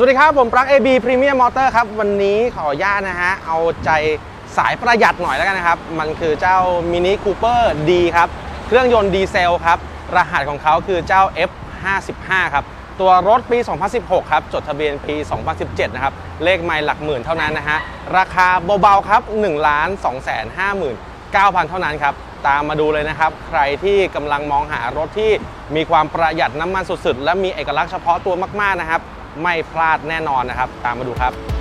สวัสดีครับ ผมปลั๊ก AB Premium Motor ครับ วันนี้ขออนุญาตนะฮะ เอาใจสายประหยัดหน่อยแล้วกันนะครับ มันคือเจ้า Mini Cooper D ครับ เครื่องยนต์ดีเซลครับ รหัสของเขาคือเจ้า F55 ครับ ตัวรถปี 2016 ครับ จดทะเบียนปี 2017 นะครับ เลขไมล์หลักหมื่นเท่านั้นนะฮะ ราคาเบาๆครับ1 2 5 9 0 0 0 เท่านั้นครับ ตามมาดูเลยนะครับ ใครที่กำลังมองหารถที่มีความประหยัดน้ำมันสุดๆ และมีเอกลักษณ์เฉพาะตัวมากๆนะครับ ไม่พลาดแน่นอนนะครับ ตามมาดูครับ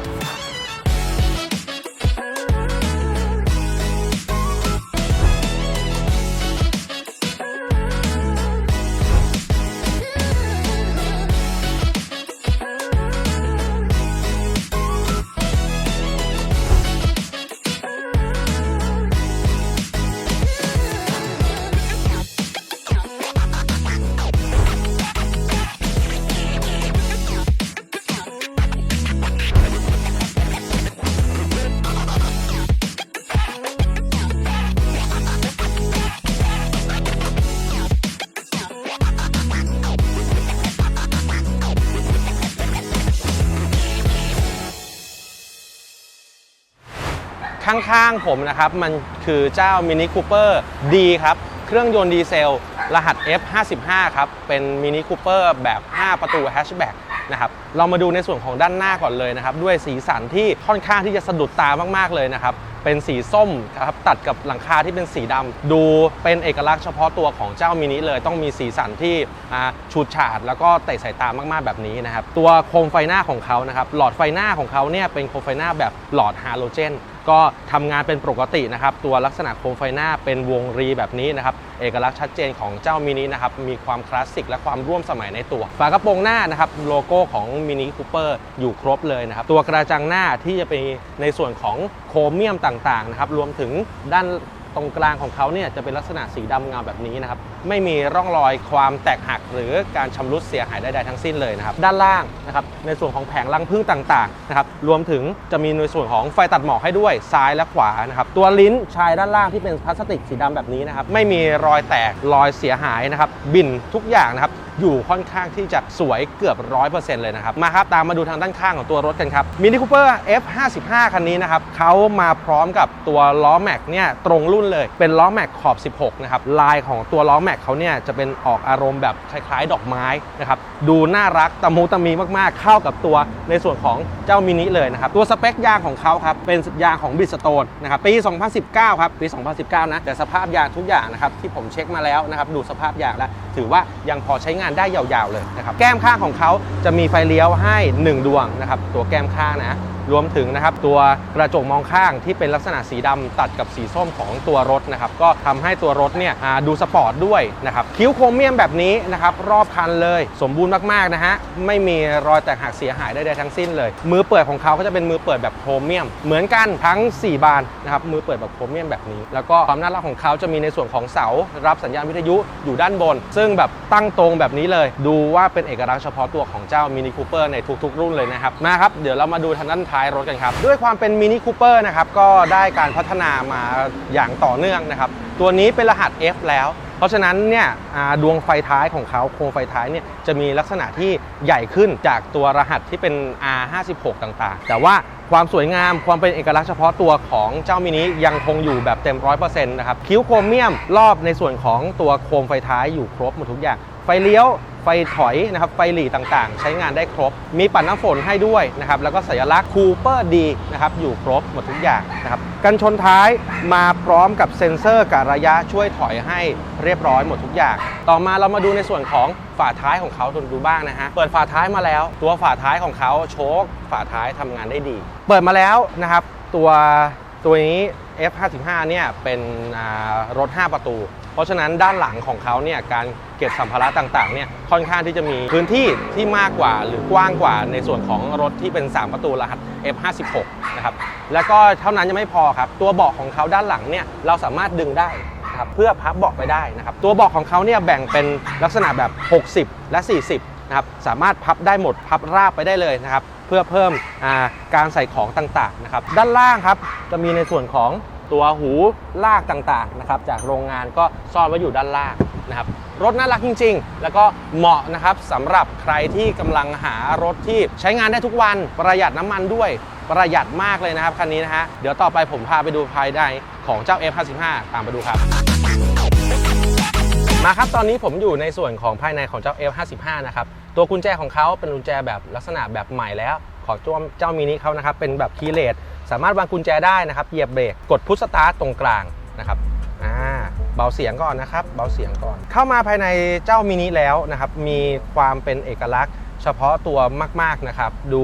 ข้างๆผมนะครับ มันคือเจ้า Mini Cooper D ครับ เครื่องยนต์ดีเซล รหัส F55 ครับ เป็น Mini Cooper แบบ 5 ประตูแฮชแบ็กนะครับเรามาดูในส่วนของด้านหน้าก่อนเลยนะครับ ด้วยสีสันที่ค่อนข้างที่จะสะดุดตามากๆเลยนะครับ เป็นสีส้มครับตัดกับหลังคาที่เป็นสีดำดูเป็นเอกลักษณ์เฉพาะตัวของเจ้ามินิเลย ต้องมีสีสันที่ฉูดฉาด แล้วก็เตะสายตามากๆแบบนี้นะครับ ตัวโคมไฟหน้าของเขานะครับหลอดไฟหน้าของเขาเนี่ยเป็นโคมไฟหน้าแบบหลอดฮาโลเจน ก็ทำงานเป็นปกตินะครับ ตัวลักษณะโคมไฟหน้าเป็นวงรีแบบนี้นะครับ เอกลักษณ์ชัดเจนของเจ้ามินินะครับ มีความคลาสสิกและความร่วมสมัยในตัว ฝากระโปรงหน้านะครับ โลโก้ของมินิคูเปอร์อยู่ครบเลยนะครับ ตัวกระจังหน้าที่จะเป็นในส่วนของโครเมียมต่างๆนะครับ รวมถึงด้านตรงกลางของเขาเนี่ยจะเป็นลักษณะสีดำเงาแบบนี้นะครับไม่มีร่องรอยความแตกหัก หรือการชำรุดเสียหายใดๆทั้งสิ้นเลยนะครับ ด้านล่างนะครับในส่วนของแผงรังพึ่งต่างๆนะครับรวมถึงจะมีในส่วนของไฟตัดหมอกให้ด้วยซ้ายและขวานะครับตัวลิ้นชายด้านล่างที่เป็นพลาสติกสีดำแบบนี้นะครับไม่มีรอยแตกรอยเสียหายนะครับบินทุกอย่างนะครับอยู่ค่อนข้างที่จะสวยเกือบ 100%เลยนะครับ มาครับ ตามมาดูทางด้านข้างของตัวรถกันครับ Mini Cooper F55 คันนี้นะครับเขามาพร้อมกับตัวล้อแม็กเนี่ยตรงรุ่นเลย เป็นล้อแม็กขอบ 16 นะครับ ลายของตัวล้อแม็กเขาเนี่ยจะเป็นออกอารมณ์แบบคล้ายๆ ดอกไม้นะครับดูน่ารักตะมูตะมีมากๆ เข้ากับตัวในส่วนของเจ้ามินิเลยนะครับตัวสเปคยางของเขาครับเป็นยางของบิสโตนนะครับปี 2019 ครับปี 2019 นะแต่สภาพยางทุกอย่างนะครับที่ผมเช็คมาแล้วนะครับดูสภาพยางแล้ว ถือว่ายังพอใช้งานได้ยาวๆเลยนะครับแก้มข้างของเขาจะมีไฟเลี้ยวให้ 1 ดวงนะครับตัวแก้มข้างนะ รวมถึงนะครับตัวกระจกมองข้างที่เป็นลักษณะสีดำตัดกับสีส้มของตัวรถนะครับก็ทำให้ตัวรถเนี่ยดูสปอร์ตด้วยนะครับคิ้วโครเมียมแบบนี้นะครับรอบคันเลยสมบูรณ์มากๆนะฮะไม่มีรอยแตกหักเสียหายใดๆทั้งสิ้นเลย มือเปิดของเขาก็จะเป็นมือเปิดแบบโครเมียม เหมือนกันทั้ง 4 บานนะครับมือเปิดแบบโครเมียมแบบนี้ แล้วก็ความน่ารักของเขาจะมีในส่วนของเสา รับสัญญาณวิทยุอยู่ด้านบน ซึ่งแบบตั้งตรงแบบนี้เลย ดูว่าเป็นเอกลักษณ์เฉพาะตัวของเจ้ามินิคูเปอร์ในทุกๆ รุ่นเลยนะครับมาครับเดี๋ยวเรามาดูทางด้านท้ายรถกันครับ ด้วยความเป็นมินิคูเปอร์นะครับก็ได้การพัฒนามาอย่างต่อเนื่องนะครับ ตัวนี้เป็นรหัส F แล้ว เพราะฉะนั้นเนี่ยดวงไฟท้ายของเขาโครงไฟท้ายเนี่ยจะมีลักษณะที่ใหญ่ขึ้นจากตัวรหัสที่เป็น R56 ต่างๆ แต่ว่าความสวยงามความเป็นเอกลักษณ์เฉพาะตัวของเจ้ามินิยังคงอยู่แบบเต็ม100%นะครับ คิ้วโครเมียมรอบในส่วนของตัวโคมไฟท้ายอยู่ครบหมดทุกอย่าง ไฟเลี้ยว ฟถอยนะครับไฟหลีต่างๆ ใช้งานได้ครบ มีปัดน้ำฝนให้ด้วยนะครับแล้วก็สัญลักษณ์คูเปอร์ดีนะครับอยู่ครบหมดทุกอย่างนะครับกันชนท้ายมาพร้อมกับเซ็นเซอร์กับระยะช่วยถอยให้เรียบร้อยหมดทุกอย่าง ต่อมาเรามาดูในส่วนของฝาท้ายของเขาดูบ้างนะฮะเปิดฝาท้ายมาแล้ว ตัวฝาท้ายของเขาโชคฝาท้ายทำงานได้ดี เปิดมาแล้วนะครับตัวตัวนี้ F55 เนี่ยเป็นรถ 5 ประตู เพราะฉะนั้นด้านหลังของเขาเนี่ยการเก็บสัมภาระต่างๆเนี่ยค่อนข้างที่จะมีพื้นที่ที่มากกว่าหรือกว้างกว่าในส่วนของรถที่เป็น 3 ประตูรหัส F56 นะครับแล้วก็เท่านั้นยังไม่พอครับตัวเบาะของเขาด้านหลังเนี่ยเราสามารถดึงได้ครับเพื่อพับเบาะไปได้นะครับตัวเบาะของเขาเนี่ยแบ่งเป็นลักษณะแบบ 60 และ 40นะครับสามารถพับได้หมดพับราบไปได้เลยนะครับเพื่อเพิ่มการใส่ของต่างๆนะครับด้านล่างครับจะมีในส่วนของ ตัวหูลากต่างๆนะครับจากโรงงานก็ซ่อนไว้อยู่ด้านล่างนะครับรถน่ารักจริง ๆ แล้วก็เหมาะนะครับสำหรับใครที่กำลังหารถที่ใช้งานได้ทุกวันประหยัดน้ำมันด้วยประหยัดมากเลยนะครับคันนี้นะฮะเดี๋ยวต่อไปผมพาไปดูภายในของเจ้า F55 ตามไปดูครับมาครับตอนนี้ผมอยู่ในส่วนของภายในของเจ้า F55 นะครับตัวกุญแจของเขาเป็นกุญแจแบบลักษณะแบบใหม่แล้ว ขอจ้วมเจ้ามินิเขานะครับเป็นแบบคีย์เลส สามารถวางกุญแจได้นะครับเหยียบเบรกกดพุชสตาร์ตตรงกลางนะครับอ่าเบาเสียงก่อนนะครับเบาเสียงก่อน เข้ามาภายในเจ้ามินิแล้วนะครับมีความเป็นเอกลักษณ์ เฉพาะตัวมากๆนะครับ ดู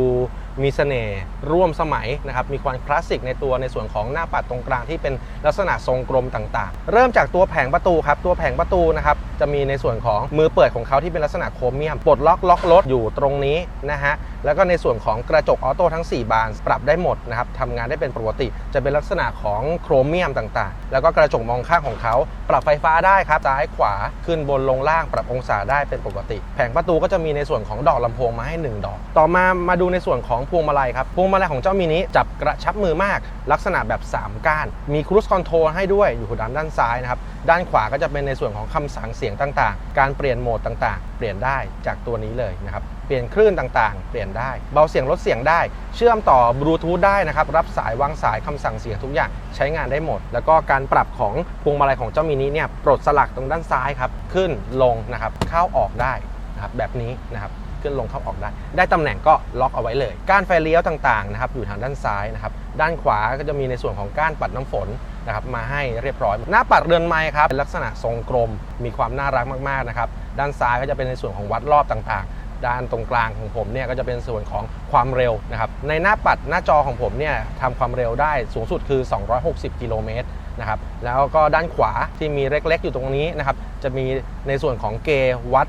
มีเสน่ห์ร่วมสมัยนะครับ มีความคลาสสิกในตัวในส่วนของหน้าปัดตรงกลางที่เป็นลักษณะทรงกลมต่างๆ เริ่มจากตัวแผงประตูครับ ตัวแผงประตูนะครับ จะมีในส่วนของมือเปิดของเขาที่เป็นลักษณะโครเมียม ปลดล็อกล็อกรถอยู่ตรงนี้นะฮะ แล้วก็ในส่วนของกระจกออโต้ทั้ง 4 บาน ปรับได้หมดนะครับทำงานได้เป็นปกติ จะเป็นลักษณะของโครเมียมต่างๆ แล้วก็กระจกมองข้างของเขา ปรับไฟฟ้าได้ครับซ้ายขวาขึ้นบนลงล่างปรับองศาได้เป็นปกติ แผงประตูก็จะมีในส่วนของดอกลำโพงมาให้ 1 ดอก ต่อมามาดูในส่วนของพวงมาลัยครับพวงมาลัยของเจ้ามินิจับกระชับมือมาก ลักษณะแบบ 3 ก้าน มีครู i คอนโทรลให้ด้วยอยู่ด้านด้านซ้ายนะครับด้านขวาก็จะเป็นในส่วนของคำสั่งเสียงต่างๆ การเปลี่ยนโหมดต่างๆ เปลี่ยนได้จากตัวนี้เลยนะครับ ลี่ยนคลื่นต่างๆ เปลี่ยนได้ เบาเสียงลดเสียงได้ เชื่อมต่อบลูทูธได้นะครับ รับสายวางสายคำสั่งเสียงทุกอย่างใช้งานได้หมด แล้วก็การปรับของพวงมาลัยของเจ้ามินิเนี่ยปลดสลักตรงด้านซ้ายครับ ขึ้นลงนะครับ เข้าออกได้นะครับแบบนี้นะครับขึ้นลงเข้าออกได้ ได้ตำแหน่งก็ล็อกเอาไว้เลย ก้านไฟเลี้ยวต่างๆนะครับอยู่ทางด้านซ้ายนะครับ ด้านขวาก็จะมีในส่วนของก้านปัดน้ำฝนนะครับมาให้เรียบร้อย หน้าปัดเรือนไม้ครับเป็นลักษณะทรงกลม มีความน่ารักมากๆนะครับ ด้านซ้ายก็จะเป็นในส่วนของวัดรอบต่างๆ ด้านตรงกลางของผมเนี่ยก็จะเป็นส่วนของความเร็วนะครับในหน้าปัดหน้าจอของผมเนี่ยทำความเร็วได้สูงสุดคือ 260 กิโลเมตรนะครับแล้วก็ด้านขวาที่มีเล็กๆ อยู่ตรงนี้นะครับจะมีในส่วนของเกวัด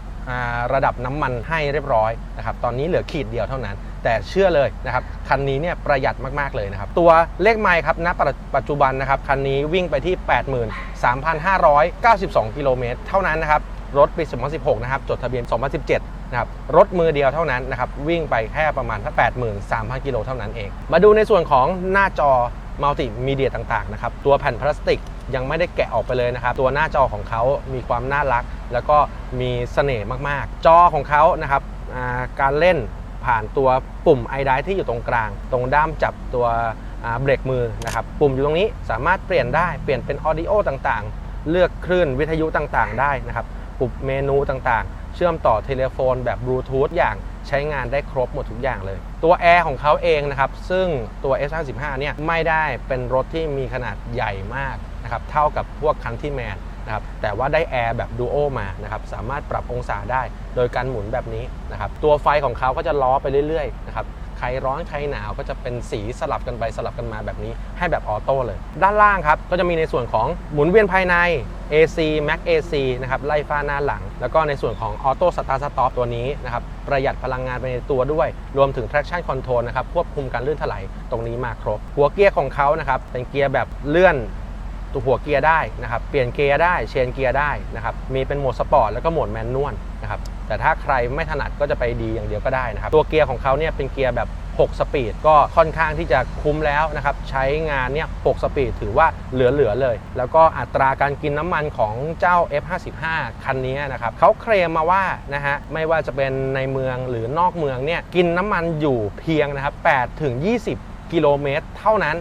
ระดับน้ำมันให้เรียบร้อยนะครับตอนนี้เหลือขีดเดียวเท่านั้น แต่เชื่อเลยนะครับคันนี้เนี่ยประหยัดมากๆเลยนะครับตัวเลขไมล์ครับณปัจจุบันนะครับคันนี้วิ่งไปที่ 83,592 กิโลเมตรเท่านั้นนะครับรถปี 2016 นะครับจดทะเบียน 2017 นะครับรถมือเดียวเท่านั้นนะครับวิ่งไปแค่ประมาณถ้า83,000 กิโลเท่านั้นเอง มาดูในส่วนของหน้าจอมัลติมีเดียต่างๆนะครับตัวแผ่นพลาสติกยังไม่ได้แกะออกไปเลยนะครับ ตัวหน้าจอของเขามีความน่ารัก แล้วก็มีเสน่ห์มากๆ จอของเขานะครับการเล่นผ่านตัวปุ่มไอไดที่อยู่ตรงกลาง ตรงด้ามจับตัวเบรกมือนะครับปุ่มอยู่ตรงนี้สามารถเปลี่ยนได้เปลี่ยนเป็นออดิโอต่างๆ เลือกคลื่นวิทยุต่างๆ ได้นะครับปุ่มเมนูต่างๆ เชื่อมต่อเทเลโฟนแบบบลูทูธอย่างใช้งานได้ครบหมดทุกอย่างเลย ตัวแอร์ของเขาเองนะครับ ซึ่งตัว S55 เนี่ยไม่ได้เป็นรถที่มีขนาดใหญ่มากนะครับเท่ากับพวกคันที่แมนนะครับแต่ว่าได้แอร์แบบดูโอมานะครับสามารถปรับองศาได้โดยการหมุนแบบนี้นะครับตัวไฟของเขาก็จะล้อไปเรื่อยๆนะครับ รร้อนใครหนาวก็จะเป็นสีสลับกันไปสลับกันมาแบบนี้ให้แบบออโต้เลย ด้านล่างครับก็จะมีในส่วนของหมุนเวียนภายใน AC Max AC นะครับไล่ฟ้าหน้าหลัง แล้วก็ในส่วนของออโต้สตาร์ t สต็อปตัวนี้นะครับประหยัดพลังงานไปในตัวด้วย รวมถึง traction control นะครับควบคุมการลื่นถลายตรงนี้มาครบ หัวเกียร์ของเขานะครับเป็นเกียร์แบบเลื่อนตัวหัวเกียร์ได้นะครับเปลี่ยนเกียร์ได้เชนเกียร์ได้นะครับมีเป็นโหมดสปอร์ตแล้วก็โหมดแมนนวลนะครับ แต่ถ้าใครไม่ถนัดก็จะไปดีอย่างเดียวก็ได้นะครับ ตัวเกียร์ของเขาเนี่ยเป็นเกียร์แบบ 6 สปีด ก็ค่อนข้างที่จะคุ้มแล้วนะครับ ใช้งานเนี่ย 6 สปีดถือว่าเหลือ ๆ เลย แล้วก็อัตราการกินน้ำมันของเจ้า F55 คันนี้นะครับเขาเคลมมาว่านะฮะไม่ว่าจะเป็นในเมืองหรือนอกเมืองเนี่ยกินน้ำมันอยู่เพียงนะครับ8ถึง20 กิโลเมตร เท่านั้น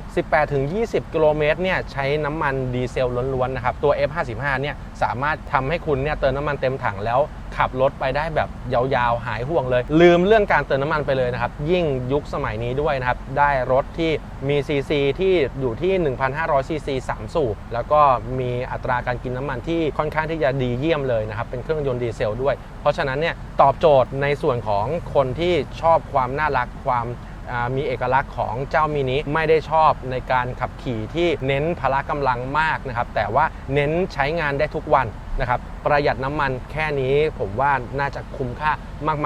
18-20 กิโลเมตรเนี่ยใช้น้ำมันดีเซลล้วนๆนะครับ ตัว F55 เนี่ยสามารถทำให้คุณเนี่ยเติมน้ำมันเต็มถังแล้วขับรถไปได้แบบยาวๆ หายห่วงเลย ลืมเรื่องการเติมน้ำมันไปเลยนะครับ ยิ่งยุคสมัยนี้ด้วยนะครับ ได้รถที่มีซีซีที่อยู่ที่ 1,500ซีซี3สูบแล้วก็มีอัตราการกินน้ำมันที่ค่อนข้างที่จะดีเยี่ยมเลยนะครับ เป็นเครื่องยนต์ดีเซลด้วย เพราะฉะนั้นเนี่ยตอบโจทย์ในส่วนของคนที่ชอบความน่ารักความ มีเอกลักษณ์ของเจ้ามินิไม่ได้ชอบในการขับขี่ที่เน้นพละกำลังมากนะครับ แต่ว่าเน้นใช้งานได้ทุกวันนะครับ ประหยัดน้ำมันแค่นี้ผมว่าน่าจะคุ้มค่า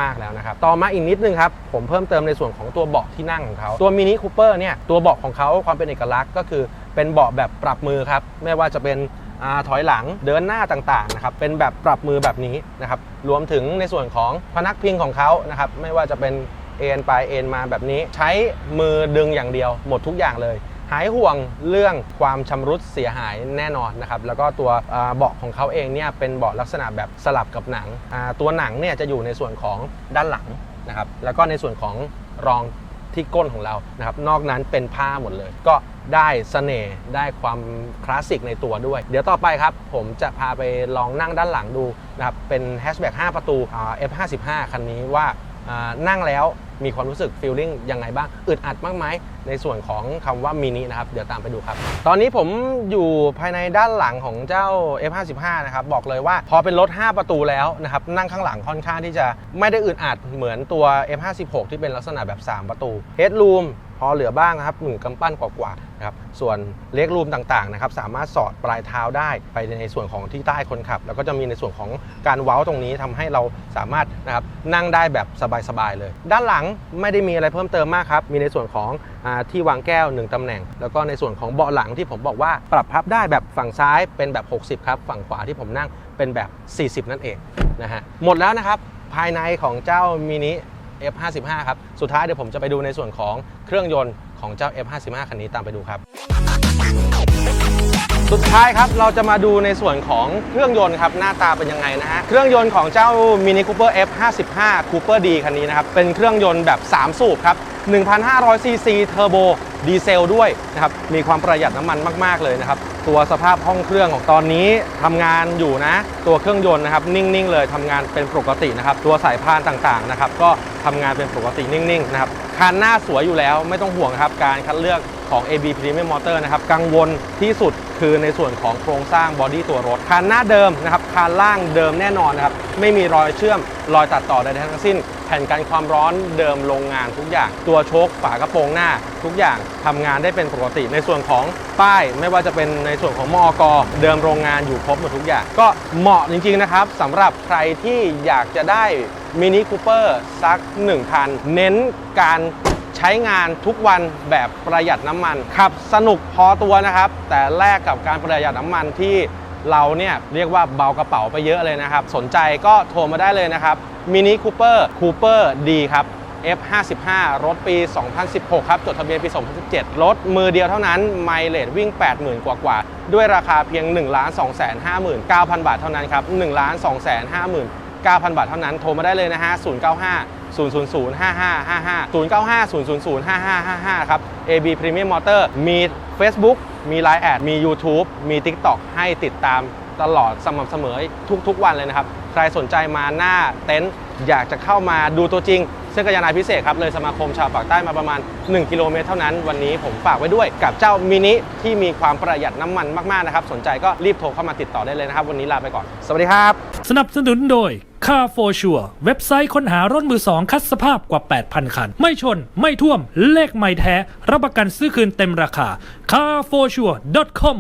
มาก ๆ แล้วนะครับ ต่อมาอีกนิดนึงครับ ผมเพิ่มเติมในส่วนของตัวเบาะที่นั่งของเขาตัวมินิคูเปอร์เนี่ย ตัวเบาะของเขาความเป็นเอกลักษณ์ก็คือเป็นเบาะแบบปรับมือครับ ไม่ว่าจะเป็นอถอยหลังเดินหน้าต่างๆนะครับเป็นแบบปรับมือแบบนี้นะครับรวมถึงในส่วนของพนักพิงของเขานะครับไม่ว่าจะเป็น เอ็นไปเอ็นมาแบบนี้ ใช้มือดึงอย่างเดียว หมดทุกอย่างเลย หายห่วงเรื่องความชำรุดเสียหายแน่นอนนะครับ แล้วก็ตัวเบาะของเขาเองเนี่ยเป็นเบาะลักษณะแบบสลับกับหนัง ตัวหนังเนี่ยจะอยู่ในส่วนของด้านหลังนะครับ แล้วก็ในส่วนของรองที่ก้นของเรานะครับ นอกนั้นเป็นผ้าหมดเลย ก็ได้เสน่ห์ได้ความคลาสสิกในตัวด้วย เดี๋ยวต่อไปครับ ผมจะพาไปลองนั่งด้านหลังดูนะครับ เป็นแฮชแบ็ก5ประตูอ่า F55 คันนี้ว่านั่งแล้ว มีความรู้สึกฟีลลิ่งยังไงบ้างอึดอัดมากไหม ในส่วนของคำว่ามินินะครับ เดี๋ยวตามไปดูครับ ตอนนี้ผมอยู่ภายในด้านหลังของเจ้า F55 นะครับ บอกเลยว่าพอเป็นรถ 5 ประตูแล้วนะครับ นั่งข้างหลังค่อนข้างที่จะไม่ได้อึดอัดเหมือนตัว F56 ที่เป็นลักษณะแบบ 3 ประตู Headroom พอเหลือบ้างนะครับหนึ่งกำปั้นกว่าๆนะครับส่วนเล็กรูมต่างๆนะครับสามารถสอดปลายเท้าได้ไปในส่วนของที่ใต้คนขับ แล้วก็จะมีในส่วนของการเว้าตรงนี้ทำให้เราสามารถนะครับนั่งได้แบบสบายๆเลย ด้านหลังไม่ได้มีอะไรเพิ่มเติมมากครับ มีในส่วนของที่วางแก้ว 1 ตำแหน่ง แล้วก็ในส่วนของเบาะหลังที่ผมบอกว่าปรับพับได้แบบฝั่งซ้ายเป็นแบบ 60 ครับ ฝั่งขวาที่ผมนั่งเป็นแบบ 40 นั่นเองนะฮะหมดแล้วนะครับภายในของเจ้ามินิ F55 ครับ สุดท้ายเดี๋ยวผมจะไปดูในส่วนของเครื่องยนต์ของเจ้า F55 คันนี้ตามไปดูครับ สุดท้ายครับเราจะมาดูในส่วนของเครื่องยนต์ครับหน้าตาเป็นยังไงนะฮะ เครื่องยนต์ของเจ้า Mini Cooper F55 Cooper D คันนี้นะครับ เป็นเครื่องยนต์แบบ 3 สูบครับ 1,500 ซีซีเทอร์โบดีเซลด้วยนะครับ มีความประหยัดน้ำมันมาก ๆ เลยนะครับ ตัวสภาพห้องเครื่องของตอนนี้ทำงานอยู่นะ ตัวเครื่องยนต์นะครับ นิ่ง ๆ เลยทำงานเป็นปกตินะครับ ตัวสายพานต่าง ๆ นะครับ ก็ทำงานเป็นปกตินิ่ง ๆ นะครับ คันหน้าสวยอยู่แล้วไม่ต้องห่วงครับ การคัดเลือกของ AB Premium Motor นะครับ กังวลที่สุดคือในส่วนของโครงสร้างบอดี้ตัวรถ คันหน้าเดิมนะครับ คันล่างเดิมแน่นอนนะครับ ไม่มีรอยเชื่อม รอยตัดต่อใดทั้งสิ้น แผ่นกันความร้อนเดิมโรงงานทุกอย่าง ตัวโชคฝากระโปรงหน้า ทุกอย่างทำงานได้เป็นปกติ ในส่วนของป้าย ไม่ว่าจะเป็นในส่วนของมอกเดิมโรงงานอยู่ครบหมดทุกอย่าง ก็เหมาะจริงๆนะครับสำหรับใครที่อยากจะได้มินิคูเปอร์สัก1คันเน้นการใช้งานทุกวันแบบประหยัดน้ำมันขับสนุกพอตัวนะครับ แต่แลกกับการประหยัดน้ำมันที่ เราเนี่ยเรียกว่าเบากระเป๋าไปเยอะเลยนะครับ สนใจก็โทรมาได้เลยนะครับมินิคูเปอร์คูเปอร์ดีครับ F55 รถปี 2016 ครับ จดทะเบียนปี 2017 รถมือเดียวเท่านั้น ไมล์เลทวิ่ง 80,000 กว่ากว่า ด้วยราคาเพียง 1 2 5 9 0 0 0 บาทเท่านั้นครับ 1 2 5 9 9,000 บาทเท่านั้น โทรมาได้เลยนะฮะ 095 000 5555 095 000 5555 ครับ AB Premium Motor มี Facebook มี Line แอดมี YouTube มี TikTok ให้ติดตามตลอดสม่ำเสมอทุกๆวันเลยนะครับ ใครสนใจมาหน้าเต็นท์อยากจะเข้ามาดูตัวจริง ซึ่งกัญญาณพิเศษครับเลยสมาคมชาวปากใต้มาประมาณ 1 กิโลเมตรเท่านั้น วันนี้ผมฝากไว้ด้วยกับเจ้ามินิที่มีความประหยัดน้ำมันมาก ๆ นะครับ สนใจก็รีบโทรเข้ามาติดต่อได้เลยนะครับ วันนี้ลาไปก่อน สวัสดีครับ สนับสนุนโดย Car for Sure เว็บไซต์ค้นหารถมือสองคัดสภาพกว่า 8,000 คัน ไม่ชน ไม่ท่วม เลขไม่แท้ รับประกันซื้อคืนเต็มราคา carforsure.com